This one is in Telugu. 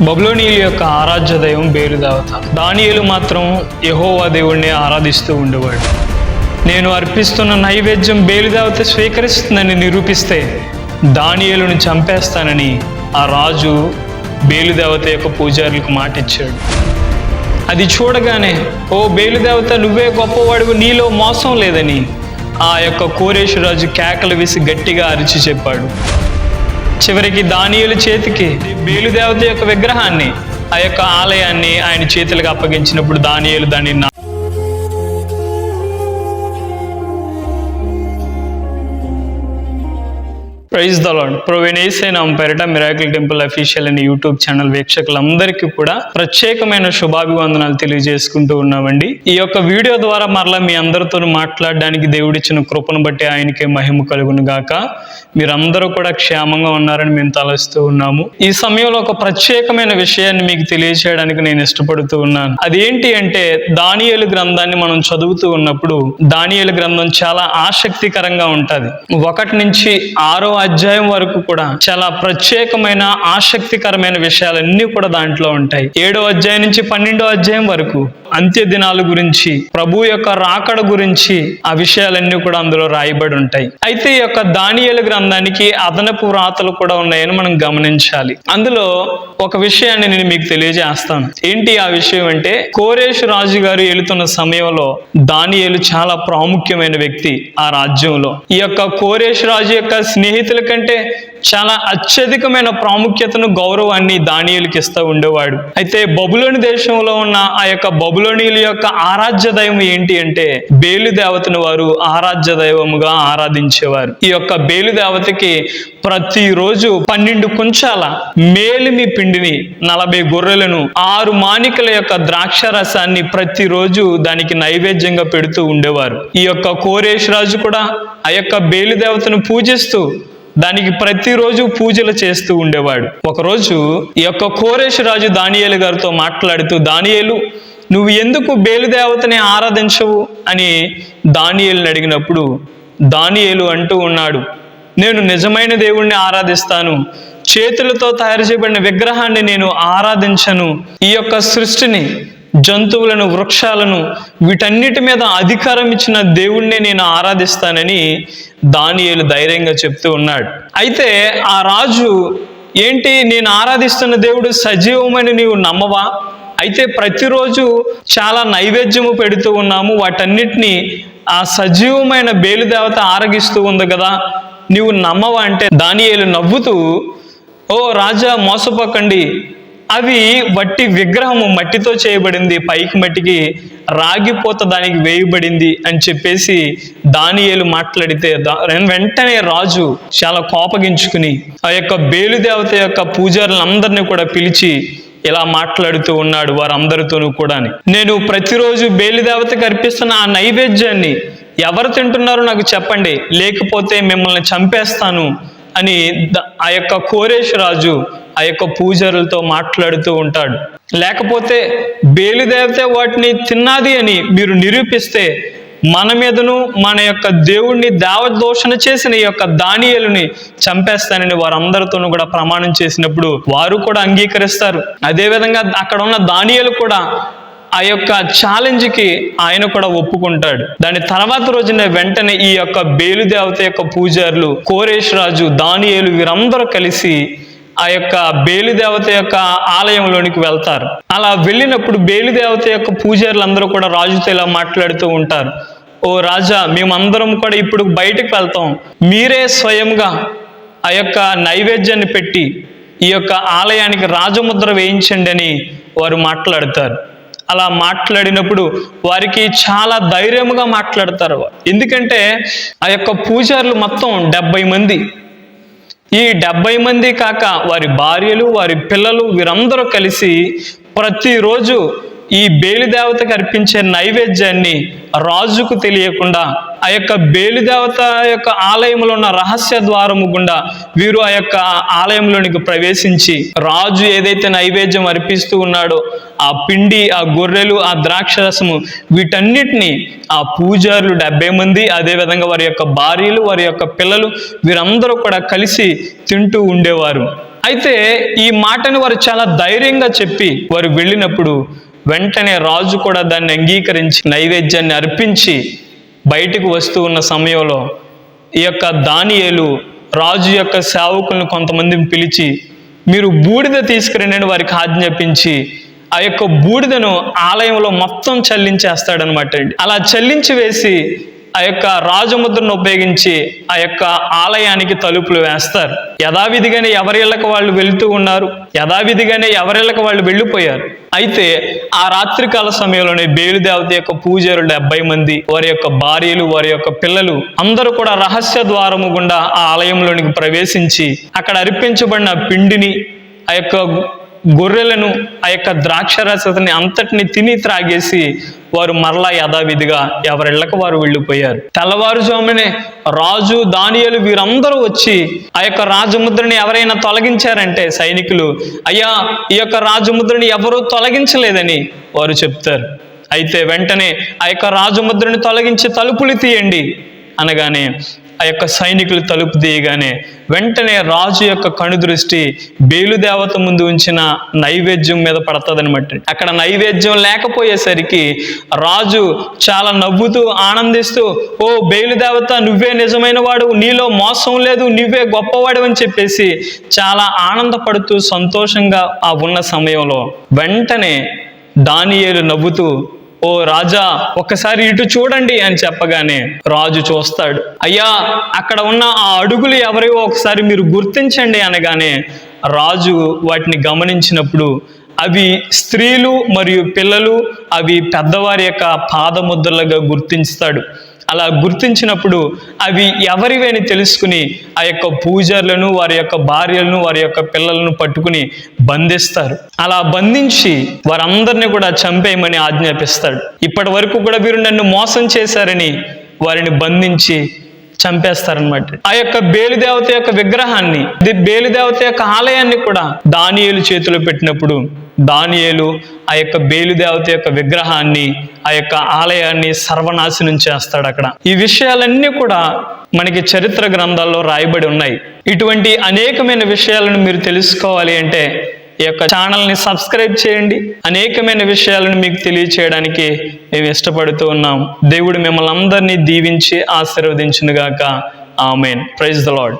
బబులోనీయుల యొక్క ఆరాధ్య దైవం బేలు దానియులు మాత్రం యహోవా దేవుణ్ణి ఆరాధిస్తూ ఉండేవాడు. నేను అర్పిస్తున్న నైవేద్యం బేలుదేవత స్వీకరిస్తుందని నిరూపిస్తే దానియేలును చంపేస్తానని ఆ రాజు బేలుదేవత యొక్క పూజారులకు మాట ఇచ్చాడు అది చూడగానే ఓ బేలుదేవత నువ్వే గొప్పవాడు నీలో మోసం లేదని ఆ యొక్క కోరేశ్వరాజు కేకలు వేసి గట్టిగా అరిచి చెప్పాడు. చివరికి దానియుల చేతికి బేలుదేవత యొక్క విగ్రహాన్ని ఆ యొక్క ఆలయాన్ని ఆయన చేతులకు అప్పగించినప్పుడు దానియులు దాన్ని ప్రైజ్ ద లాడ్ నా పేరిట మిరాకిల్ టెంపుల్ అఫీషియల్ అనే యూట్యూబ్ ఛానల్ వీక్షకులందరికీ కూడా ప్రత్యేకమైన శుభాభివందనాలు తెలియజేసుకుంటూ ఉన్నామండి. ఈ యొక్క వీడియో ద్వారా మరలా మీ అందరితో మాట్లాడడానికి దేవుడిచ్చిన కృపను బట్టి ఆయనకే మహిమ కలుగును గాక. మీరందరూ కూడా క్షేమంగా ఉన్నారని మేము తలస్తూ ఉన్నాము. ఈ సమయంలో ఒక ప్రత్యేకమైన విషయాన్ని మీకు తెలియజేయడానికి నేను ఇష్టపడుతూ ఉన్నాను. అదేంటి అంటే దానియలు గ్రంథాన్ని మనం చదువుతూ ఉన్నప్పుడు దానియలు గ్రంథం చాలా ఆసక్తికరంగా ఉంటుంది. ఒకటి నుంచి ఆరో అధ్యాయం వరకు కూడా చాలా ప్రత్యేకమైన ఆసక్తికరమైన విషయాలన్నీ కూడా దాంట్లో ఉంటాయి. ఏడో అధ్యాయం నుంచి పన్నెండో అధ్యాయం వరకు అంత్య దినాల గురించి ప్రభు యొక్క రాకడ గురించి ఆ విషయాలన్నీ కూడా అందులో రాయబడి ఉంటాయి. అయితే ఈ యొక్క దానియేలు గ్రంథానికి అదనపు వ్రాతలు కూడా ఉన్నాయని మనం గమనించాలి. అందులో ఒక విషయాన్ని నేను మీకు తెలియజేస్తాను. ఏంటి ఆ విషయం అంటే కోరేష్ రాజు గారు వెళుతున్న సమయంలో దానియలు చాలా ప్రాముఖ్యమైన వ్యక్తి ఆ రాజ్యంలో. ఈ యొక్క కోరేష్ రాజు యొక్క స్నేహితుల కంటే చాలా అత్యధికమైన ప్రాముఖ్యతను గౌరవాన్ని దానియులకి ఇస్తూ ఉండేవాడు. అయితే బబులోని దేశంలో ఉన్న ఆ యొక్క బబులోనియుల యొక్క ఆరాధ్య దైవం ఏంటి అంటే బేలు దేవతను వారు ఆరాధ్య దైవముగా ఆరాధించేవారు. ఈ యొక్క బేలు దేవతకి ప్రతిరోజు పన్నెండు కుంచాల మేలిమి పిండిని నలభై గొర్రెలను ఆరు మానికల యొక్క ద్రాక్ష రసాన్ని ప్రతిరోజు దానికి నైవేద్యంగా పెడుతూ ఉండేవారు. ఈ యొక్క కోరేష్ రాజు కూడా ఆ యొక్క బేలు దేవతను పూజిస్తూ దానికి ప్రతిరోజు పూజలు చేస్తూ ఉండేవాడు. ఒకరోజు ఈ యొక్క కోరేష్ రాజు దానియేలు గారితో మాట్లాడుతూ దానియేలు నువ్వు ఎందుకు బేలుదేవతని ఆరాధించవు? అని దానియేలుని అడిగినప్పుడు దానియేలు అంటూ ఉన్నాడు నేను నిజమైన దేవుణ్ణి ఆరాధిస్తాను. చేతులతో తయారు చేయబడిన విగ్రహాన్ని నేను ఆరాధించను. ఈ యొక్క సృష్టిని జంతువులను వృక్షాలను వీటన్నిటి మీద అధికారం ఇచ్చిన దేవుణ్ణి నేను ఆరాధిస్తానని దానియేలు ధైర్యంగా చెప్తూ ఉన్నాడు. అయితే ఆ రాజు ఏంటి నేను ఆరాధిస్తున్న దేవుడు సజీవమని నీవు నమ్మవా? అయితే ప్రతిరోజు చాలా నైవేద్యము పెడుతూ ఉన్నాము. వాటన్నిటిని ఆ సజీవమైన బేలుదేవత ఆరగిస్తూ ఉంది కదా నీవు నమ్మవా? అంటే దానియేలు నవ్వుతూ ఓ రాజా మోసపోకండి. అవి వట్టి విగ్రహము మట్టితో చేయబడింది పైకి మట్టికి రాగిపోత దానికి వేయబడింది అని చెప్పేసి దానియేలు మాట్లాడితే దా- వెంటనే రాజు చాలా కోపగించుకుని ఆ యొక్క బేలుదేవత యొక్క పూజారులందరినీ కూడా పిలిచి ఇలా మాట్లాడుతూ ఉన్నాడు వారందరితోనూ కూడా నేను ప్రతిరోజు బేలుదేవతకి అర్పిస్తున్న ఆ నైవేద్యాన్ని ఎవరు తింటున్నారో నాకు చెప్పండి లేకపోతే మిమ్మల్ని చంపేస్తాను అని ఆ యొక్క కోరేష్ రాజు ఆ యొక్క పూజారులతో మాట్లాడుతూ ఉంటాడు. లేకపోతే బేలుదేవత వాటిని తిన్నది అని మీరు నిరూపిస్తే మన మీదను మన యొక్క దేవుణ్ణి దేవదోషణ చేసిన ఈ యొక్క దానియలుని చంపేస్తానని వారందరితోనూ కూడా ప్రమాణం చేసినప్పుడు వారు కూడా అంగీకరిస్తారు. అదేవిధంగా అక్కడ ఉన్న దానియలు కూడా ఆ యొక్క ఛాలెంజ్కి ఆయన కూడా ఒప్పుకుంటాడు. దాని తర్వాత రోజున వెంటనే ఈ యొక్క బేలుదేవత యొక్క పూజారులు కోరేష్ రాజు దానియేలు వీరందరూ కలిసి ఆ యొక్క బేలుదేవత యొక్క ఆలయంలోనికి వెళ్తారు. అలా వెళ్ళినప్పుడు బేలుదేవత యొక్క పూజారులందరూ కూడా రాజుతో ఇలా మాట్లాడుతూ ఉంటారు. ఓ రాజా మేమందరం కూడా ఇప్పుడు బయటకు వెళ్తాం. మీరే స్వయంగా ఆ యొక్క నైవేద్యాన్ని పెట్టి ఈ యొక్క ఆలయానికి రాజముద్ర వేయించండి అని వారు మాట్లాడతారు. అలా మాట్లాడినప్పుడు వారికి చాలా ధైర్యముగా మాట్లాడతారు. ఎందుకంటే ఆ యొక్క పూజారులు మొత్తం డెబ్బై మంది. ఈ డెబ్బై మంది కాక వారి భార్యలు వారి పిల్లలు వీరందరూ కలిసి ప్రతిరోజు ఈ బేలిదేవతకి అర్పించే నైవేద్యాన్ని రాజుకు తెలియకుండా ఆ యొక్క బేలిదేవత యొక్క ఆలయంలో ఉన్న రహస్య ద్వారము గుండా వీరు ఆ యొక్క ఆలయంలోనికి ప్రవేశించి రాజు ఏదైతే నైవేద్యం అర్పిస్తూ ఉన్నాడో ఆ పిండి ఆ గొర్రెలు ఆ ద్రాక్షరసము వీటన్నిటిని ఆ పూజారులు డెబ్బై మంది అదేవిధంగా వారి యొక్క భార్యలు వారి యొక్క పిల్లలు వీరందరూ కూడా కలిసి తింటూ ఉండేవారు. అయితే ఈ మాటను వారు చాలా ధైర్యంగా చెప్పి వారు వెళ్ళినప్పుడు వెంటనే రాజు కూడా దాన్ని అంగీకరించి నైవేద్యాన్ని అర్పించి బయటకు వస్తూ ఉన్న సమయంలో ఈ యొక్క దానియేలు రాజు యొక్క సేవకులను కొంతమందిని పిలిచి మీరు బూడిద తీసుకురండి వారికి ఆజ్ఞాపించి ఆ యొక్క బూడిదను ఆలయంలో మొత్తం చల్లించేస్తాడనమాట అండి. అలా చల్లించి వేసి ఆ యొక్క రాజముద్రను ఉపయోగించి ఆ యొక్క ఆలయానికి తలుపులు వేస్తారు. యథావిధిగానే ఎవరిళ్ళకి వాళ్ళు వెళుతూ ఉన్నారు యథావిధిగానే ఎవరిళ్ళకి వాళ్ళు వెళ్ళిపోయారు. అయితే ఆ రాత్రికాల సమయంలోనే బేలుదేవత యొక్క పూజారులు డెబ్బై మంది వారి యొక్క భార్యలు వారి యొక్క పిల్లలు అందరూ కూడా రహస్య ద్వారము గుండా ఆ ఆలయంలోనికి ప్రవేశించి అక్కడ అర్పించబడిన పిండిని ఆ యొక్క గొర్రెలను ఆ యొక్క ద్రాక్షరసని అంతటిని తిని త్రాగేసి వారు మరలా యథావిధిగా ఎవరిళ్ళకు వారు వెళ్ళిపోయారు. తెల్లవారుజామునే రాజు దానియలు వీరందరూ వచ్చి ఆ యొక్క రాజముద్రని ఎవరైనా తొలగించారంటే సైనికులు అయ్యా ఈ యొక్క రాజముద్రని ఎవరూ తొలగించలేదని వారు చెప్తారు. అయితే వెంటనే ఆ యొక్క రాజముద్రని తొలగించి తలుపులు తీయండి అనగానే ఆ యొక్క సైనికులు తలుపు తీయగానే వెంటనే రాజు యొక్క కనుదృష్టి బేలుదేవత ముందు ఉంచిన నైవేద్యం మీద పడుతుందనమాట అక్కడ నైవేద్యం లేకపోయేసరికి రాజు చాలా నవ్వుతూ ఆనందిస్తూ ఓ బేలుదేవత నువ్వే నిజమైన వాడు నీలో మోసం లేదు నువ్వే గొప్పవాడు అని చెప్పేసి చాలా ఆనందపడుతూ సంతోషంగా ఆ ఉన్న సమయంలో వెంటనే దానియేలు నవ్వుతూ ఓ రాజా ఒక్కసారి ఇటు చూడండి అని చెప్పగానే రాజు చూస్తాడు. అయ్యా అక్కడ ఉన్న ఆ అడుగులు ఎవరివో ఒకసారి మీరు గుర్తించండి అనగానే రాజు వాటిని గమనించినప్పుడు అవి స్త్రీలు మరియు పిల్లలు అవి పెద్దవారి యొక్క పాదముద్రలుగా గుర్తించుతాడు. అలా గుర్తించినప్పుడు అవి ఎవరివేని అని తెలుసుకుని ఆ యొక్క పూజారులను వారి యొక్క భార్యలను వారి యొక్క పిల్లలను పట్టుకుని బంధిస్తారు. అలా బంధించి వారందరినీ కూడా చంపేయమని ఆజ్ఞాపిస్తాడు. ఇప్పటి వరకు కూడా వీరు నన్ను మోసం చేశారని వారిని బంధించి చంపేస్తారనమాట ఆ యొక్క బేలుదేవత యొక్క విగ్రహాన్ని బేలుదేవత యొక్క ఆలయాన్ని కూడా దానియేలు చేతిలో పెట్టినప్పుడు దానియేలు ఆ యొక్క బేలుదేవత యొక్క విగ్రహాన్ని ఆ యొక్క ఆలయాన్ని సర్వనాశనం చేస్తాడు అక్కడ. ఈ విషయాలన్నీ కూడా మనకి చరిత్ర గ్రంథాల్లో రాయబడి ఉన్నాయి. ఇటువంటి అనేకమైన విషయాలను మీరు తెలుసుకోవాలి అంటే ఈ యొక్క ఛానల్ని సబ్స్క్రైబ్ చేయండి. అనేకమైన విషయాలను మీకు తెలియచేయడానికి మేము ఇష్టపడుతూ ఉన్నాం. దేవుడు మిమ్మల్ని అందరినీ దీవించి ఆశీర్వదించునుగాక. ఆమెన్. Praise the lord